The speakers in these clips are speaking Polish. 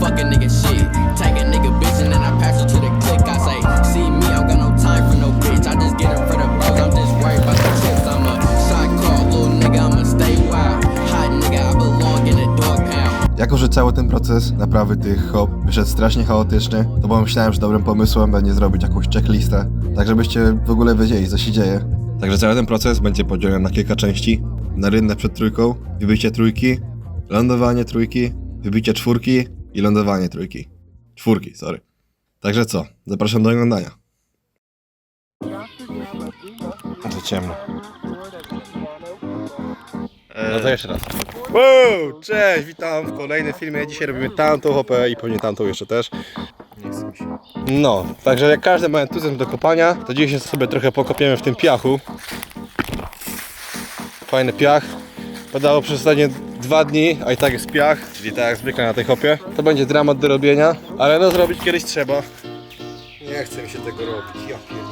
fuck a nigga shit. Take a nigga bitch and then I pass her to the click. I say, see me, I don't got no time for no bitch. I just get for the bros. I'm just worried about the chips. I'm a shot call, little nigga. I'ma stay wild. Hot nigga, I belong in a dog pound. Jako, że cały ten proces naprawy tych hop wyszedł strasznie chaotyczny, to pomyślałem, że dobrym pomysłem będzie zrobić jakąś checklistę, tak żebyście w ogóle wiedzieli, co się dzieje. Także cały ten proces będzie podzielony na kilka części. Na rynnę przed trójką, wybicie trójki, lądowanie trójki, wybicie czwórki i lądowanie trójki. Czwórki, sorry. Także co? Zapraszam do oglądania. To ciemno. No to jeszcze raz. Wow, cześć, witam w kolejnym filmie. Dzisiaj robimy tamtą hopę i pewnie tamtą jeszcze też. Nie chcę mi się. No, także jak każdy ma entuzjazm do kopania, to dzisiaj sobie trochę pokopiemy w tym piachu. Fajny piach. Padało przez ostatnie dwa dni, a i tak jest piach, czyli tak jak zwykle na tej hopie. To będzie dramat do robienia, ale no zrobić kiedyś trzeba. Nie chce mi się tego robić, ja pierniczę.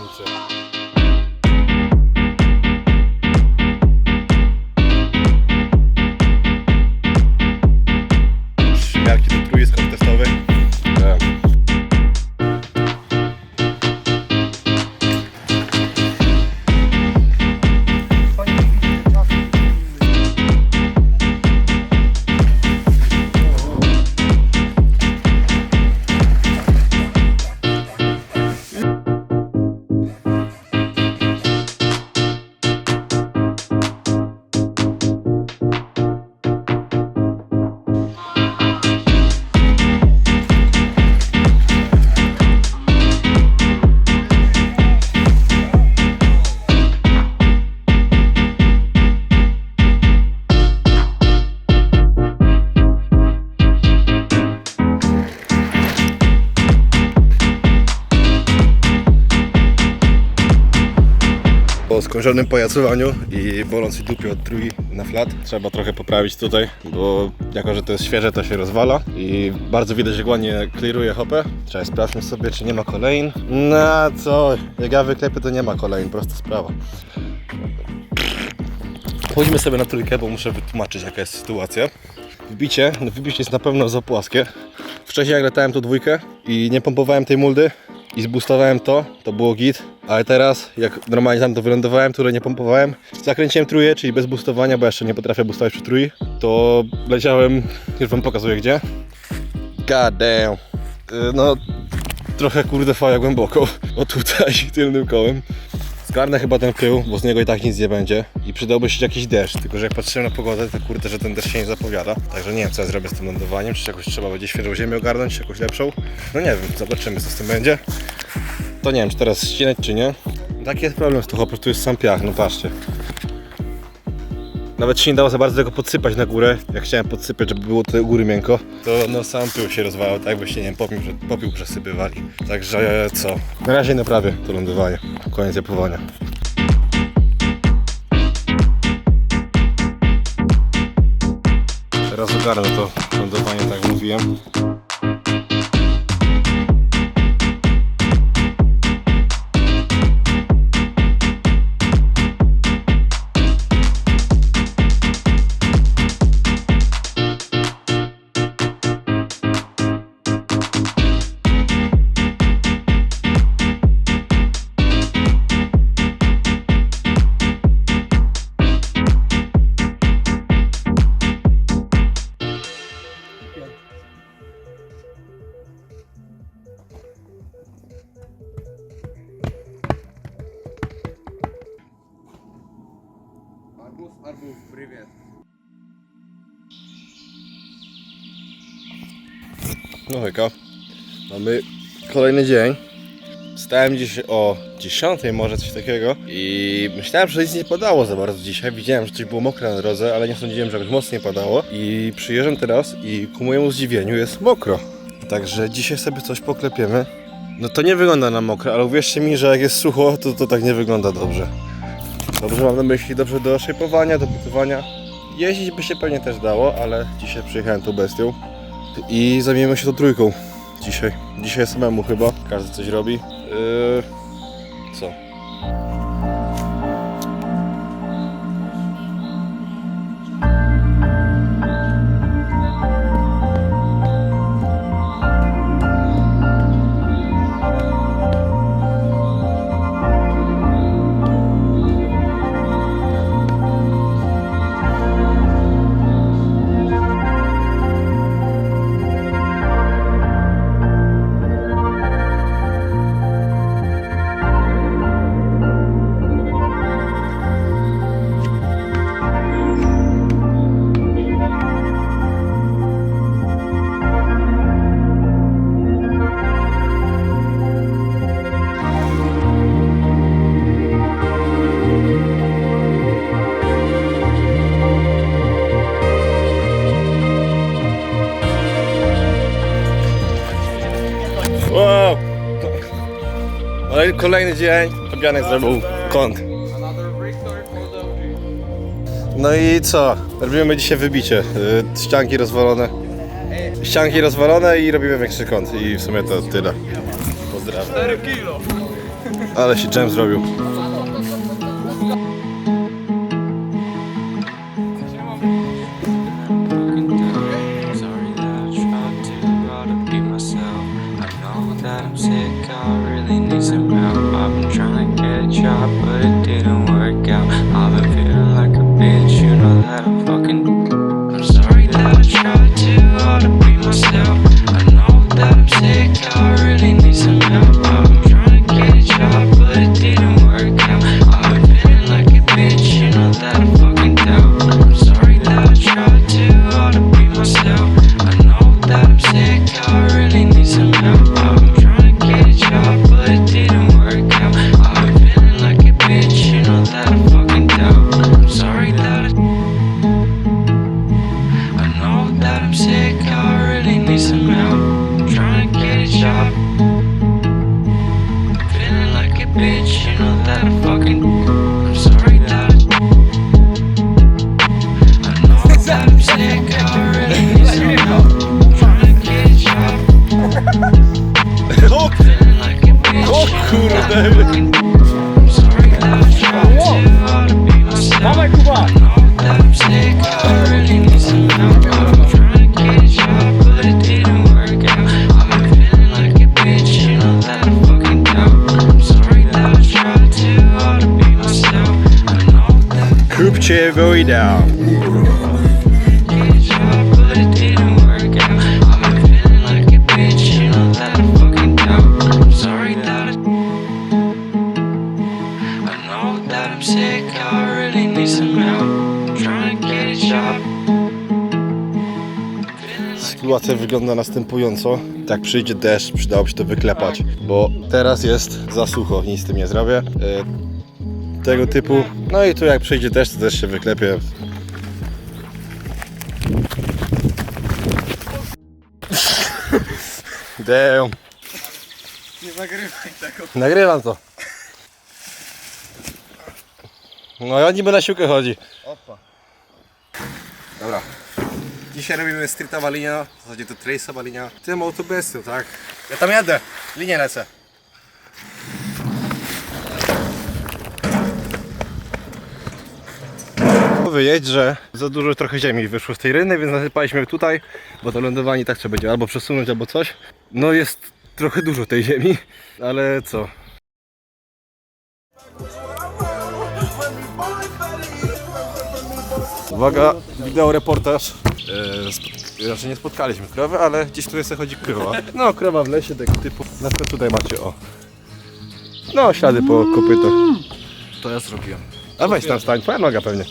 Po skończonym pajacowaniu i bolącej dupie od trój na flat trzeba trochę poprawić tutaj, bo jako, że to jest świeże, to się rozwala i bardzo widać, jak ładnie kliruje hopę. Trzeba sprawdźmy sobie, czy nie ma kolejn. No co, jak ja wyklepię, to nie ma kolejn, prosta sprawa. Pójdźmy sobie na trójkę, bo muszę wytłumaczyć, jaka jest sytuacja. Wbicie, no wybicie jest na pewno za płaskie. Wcześniej jak latałem tu dwójkę i nie pompowałem tej muldy i zboostowałem to, to było git, ale teraz jak normalnie tam to wylądowałem, które nie pompowałem, zakręciłem trójkę, czyli bez boostowania, bo jeszcze nie potrafię boostować przy trój, to leciałem, już wam pokazuję gdzie. God damn. Y, No, trochę kurde faja głęboko, o tutaj, tylnym kołem. Zgarnę chyba ten pył, bo z niego i tak nic nie będzie i przydałby się jakiś deszcz, tylko że jak patrzyłem na pogodę, to kurde, że ten deszcz się nie zapowiada. Także nie wiem co ja zrobię z tym lądowaniem, czy jakoś trzeba będzie świeżą ziemię ogarnąć, jakąś lepszą. No nie wiem, zobaczymy co z tym będzie. To nie wiem, czy teraz ścinać, czy nie. Taki jest problem z tą po prostu jest sam piach, no patrzcie. Nawet się nie dało za bardzo tego podsypać na górę. Jak chciałem podsypać, żeby było u góry miękko, to no sam pył się rozwalał, tak się nie wiem, popiół, popiół przesypywali. Także co? Na razie naprawię to lądowanie. Koniec japowania. Teraz ogarnę to lądowanie, tak jak mówiłem. Łuków, prywiet. No hejka, mamy kolejny dzień. Wstałem dziś o 10, może coś takiego i myślałem, że nic nie padało za bardzo dzisiaj. Widziałem, że coś było mokre na drodze, ale nie sądziłem, że jakoś mocniej padało. I przyjeżdżam teraz i ku mojemu zdziwieniu jest mokro. Także dzisiaj sobie coś poklepiemy. No to nie wygląda na mokre, ale uwierzcie mi, że jak jest sucho, to to tak nie wygląda dobrze. Dobrze mam na myśli, dobrze do szejpowania, do budowania. Jeździć by się pewnie też dało, ale dzisiaj przyjechałem tą bestią. I zamienimy się tą trójką dzisiaj. Dzisiaj samemu chyba. Każdy coś robi. Yy... Co? Kolejny dzień, Fabianek zrobił kąt. No i co? Robimy dzisiaj wybicie. Y, Ścianki rozwalone. Ścianki rozwalone i robimy większy kąt. I w sumie to tyle. Pozdrawiam. 4 kilo. Ale się dżem zrobił. Sorry that I tried I'm sick, I really need some. Sytuacja wygląda następująco. Jak przyjdzie deszcz, przydałoby się to wyklepać, bo teraz jest za sucho, nic z tym nie zrobię. E, tego typu. No i tu jak przyjdzie deszcz, to też się wyklepie. Damn. Nie nagrywaj tego. Nagrywam to. No ja niby na siłkę chodzi. Opa. Dobra. Dzisiaj robimy streetowa linia, w zasadzie to traceowa linia. Tym autobusem, tak? Ja tam jadę, linię lecę. Powiedzieć, że za dużo trochę ziemi wyszło z tej ryny, więc nasypaliśmy tutaj, bo to lądowanie tak trzeba będzie albo przesunąć, albo coś. No jest trochę dużo tej ziemi, ale co? Uwaga, wideo reportaż. E, spot- Znaczy nie spotkaliśmy krowy, ale gdzieś tutaj sobie chodzi krowa. No, krowa w lesie tego typu. Na przykład tutaj macie o. No, ślady po kopytach. To ja zrobiłem. A weź tam stań, twoja noga pewnie.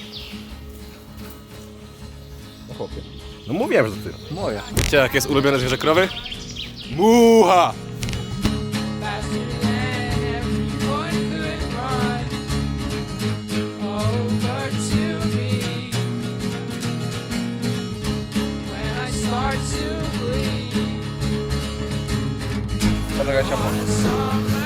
No chłopie. No mówiłem, że to ty. Moja. Wiecie jakie jest ulubione zwierzę krowy? Mucha! faster than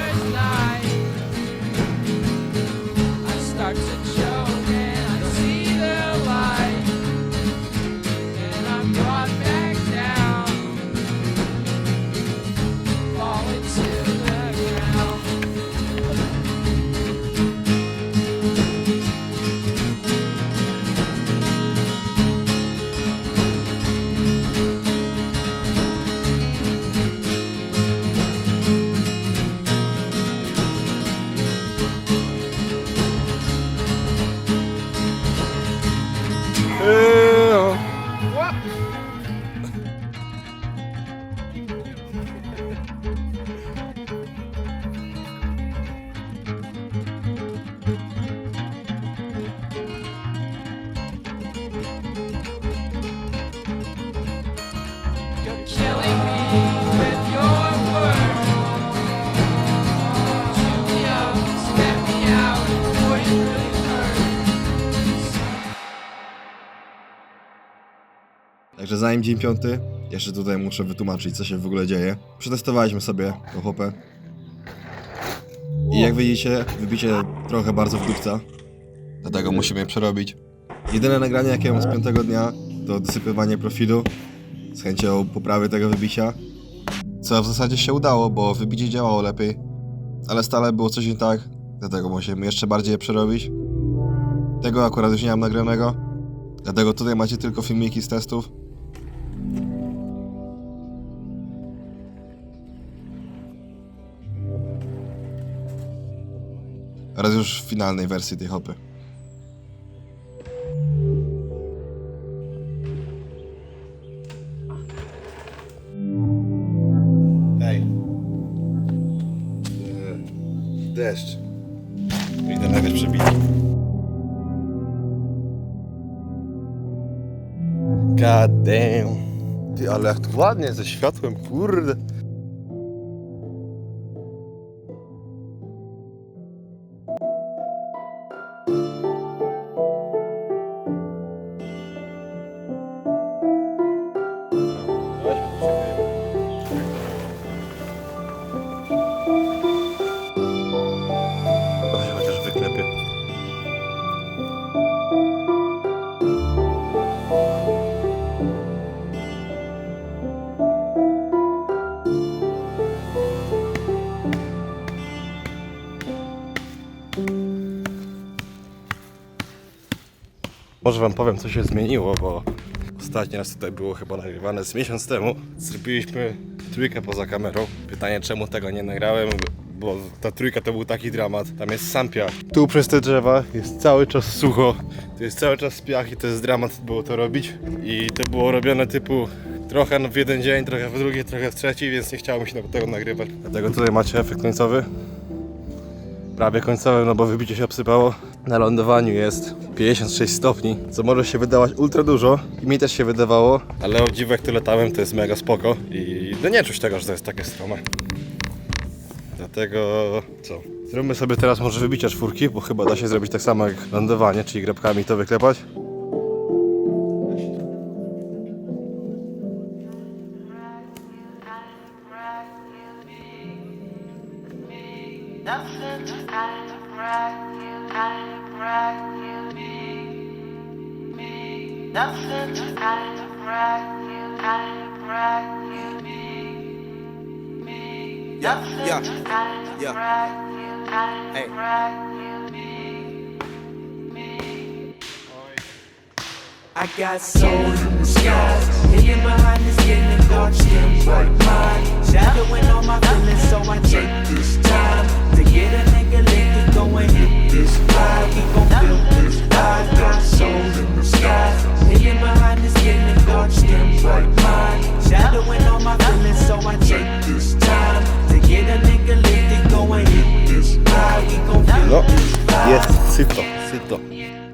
Także zanim dzień piąty, jeszcze tutaj muszę wytłumaczyć, co się w ogóle dzieje. Przetestowaliśmy sobie tą hopę. I jak widzicie, wybicie trochę bardzo w dupca. Dlatego musimy przerobić. Jedyne nagranie jakie mam z piątego dnia to dosypywanie profilu z chęcią poprawy tego wybicia. Co w zasadzie się udało, bo wybicie działało lepiej. Ale stale było coś nie tak, dlatego musimy jeszcze bardziej je przerobić. Tego akurat już nie mam nagranego. Dlatego tutaj macie tylko filmiki z testów. Oraz już w finalnej wersji tej hopy. Ej. Deszcz. Idę nagrać przebity. God damn. Ty, ale ładnie ze światłem, kurde. Może wam powiem, co się zmieniło, bo ostatni raz tutaj było chyba nagrywane z miesiąc temu. Zrobiliśmy trójkę poza kamerą. Pytanie, czemu tego nie nagrałem, bo ta trójka to był taki dramat. Tam jest sampia. Tu przez te drzewa jest cały czas sucho. To jest cały czas piach i to jest dramat było to robić. I to było robione typu trochę w jeden dzień, trochę w drugi, trochę w trzeci, więc nie chciało mi się tego nagrywać. Dlatego tutaj macie efekt końcowy prawie końcowy, no bo wybicie się obsypało. Na lądowaniu jest 56 stopni, co może się wydawać ultra dużo i mi też się wydawało, ale o dziwo jak tu latałem to jest mega spoko i no nie czuć tego, że to jest takie strome. Dlatego co? Zróbmy sobie teraz może wybicia czwórki, bo chyba da się zrobić tak samo jak lądowanie, czyli grabkami to wyklepać. Hey. I got soul in the skies, hidden behind the skin and dark skin, bright mind, shadowing all my feelings. So I take this time to get a nigga lit to go and hit this high. We gon' feel this high. Got soul in the skies, hidden behind the skin and dark skin, bright mind, shadowing all my feelings. So I take this time syto, syto.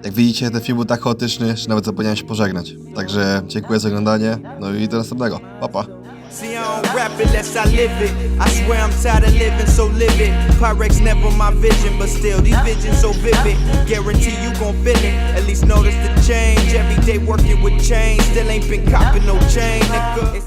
Jak widzicie, ten film był tak chaotyczny, że nawet zapomniałem się pożegnać. Także dziękuję za oglądanie, no i do następnego. Pa, pa. See, I don't rap it less I live it. I swear I'm tired of living so livid. Pyrex never my vision, but still these visions so vivid. Guarantee you gon' feel it. At least notice the change. Every day working with change, still ain't been copping no chain, nigga.